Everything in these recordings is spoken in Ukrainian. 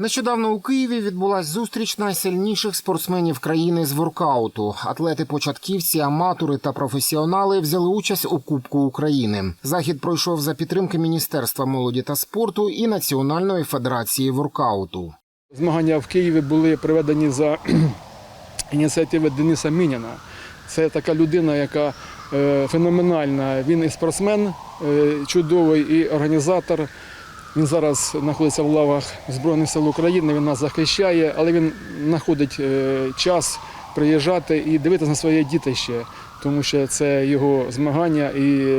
Нещодавно у Києві відбулась зустріч найсильніших спортсменів країни з воркауту. Атлети, початківці, аматори та професіонали взяли участь у Кубку України. Захід пройшов за підтримки Міністерства молоді та спорту і Національної федерації воркауту. Змагання в Києві були проведені за ініціативи Дениса Мініна. Це така людина, яка е, феноменальна. Він і спортсмен е, чудовий, і організатор. Він зараз знаходиться в лавах Збройних сил України, він нас захищає, але він знаходить е, час приїжджати і дивитися на своє дітище, тому що це його змагання. І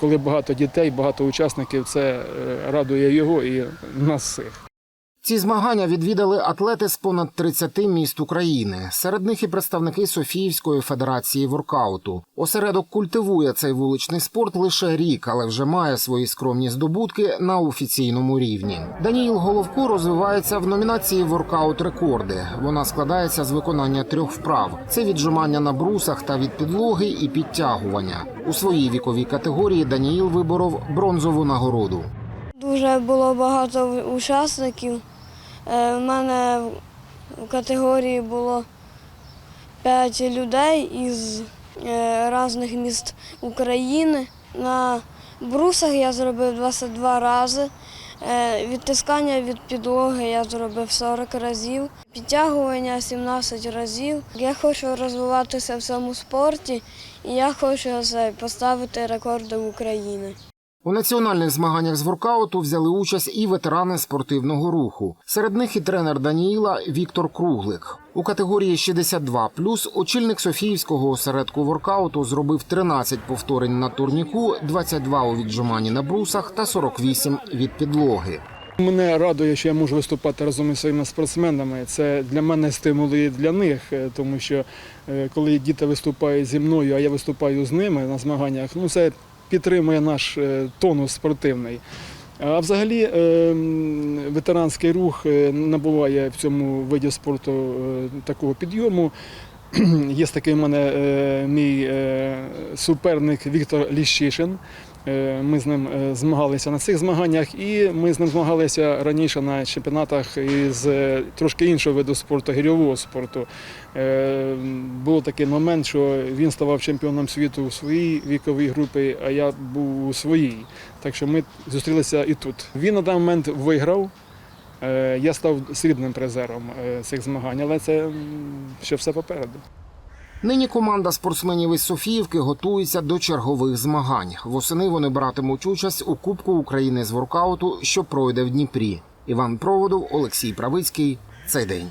коли багато дітей, багато учасників, це е, радує його і нас всіх. Ці змагання відвідали атлети з понад 30 міст України. Серед них і представники Софіївської федерації воркауту. Осередок культивує цей вуличний спорт лише рік, але вже має свої скромні здобутки на офіційному рівні. Даніїл Головко розвивається в номінації Воркаут рекорди. Вона складається з виконання трьох вправ: це віджимання на брусах та від підлоги і підтягування. У своїй віковій категорії Даніїл виборов бронзову нагороду. Дуже було багато учасників. Е, В мене в категорії було 5 людей із е, різних міст України. На брусах я зробив 22 рази. Е, Відтискання від підлоги я зробив 40 разів, підтягування 17 разів. Я хочу розвиватися в цьому спорті і я хочу поставити рекорди України. У національних змаганнях з воркауту взяли участь і ветерани спортивного руху. Серед них і тренер Даніїла Віктор Круглик. У категорії 62 очільник Софіївського осередку воркауту зробив 13 повторень на турніку, 22 у віджиманні на брусах та 48 від підлоги. Мене радує, що я можу виступати разом із своїми спортсменами. Це для мене стимул і для них, е, тому що е, коли діти виступають зі мною, а я виступаю з ними на змаганнях, ну це підтримує наш е, тонус спортивний. А взагалі е, ветеранський рух е, набуває в цьому виді спорту такого підйому. Є такий в мене мій суперник Віктор Ліщишин. Е, Ми з ним е, змагалися на цих змаганнях, і ми з ним змагалися раніше на чемпіонатах із е, трошки іншого виду спорту, гірьового спорту. Був такий момент, що він ставав чемпіоном світу у своїй віковій групі, а я був у своїй. Так що ми зустрілися і тут. Він на даний момент виграв. Я став срібним призером цих змагань, але це ще все попереду. Нині команда спортсменів із Софіївки готується до чергових змагань. Восени вони братимуть участь у Кубку України з воркауту, що пройде в Дніпрі. Іван Проводов, Олексій Правицький. Цей день.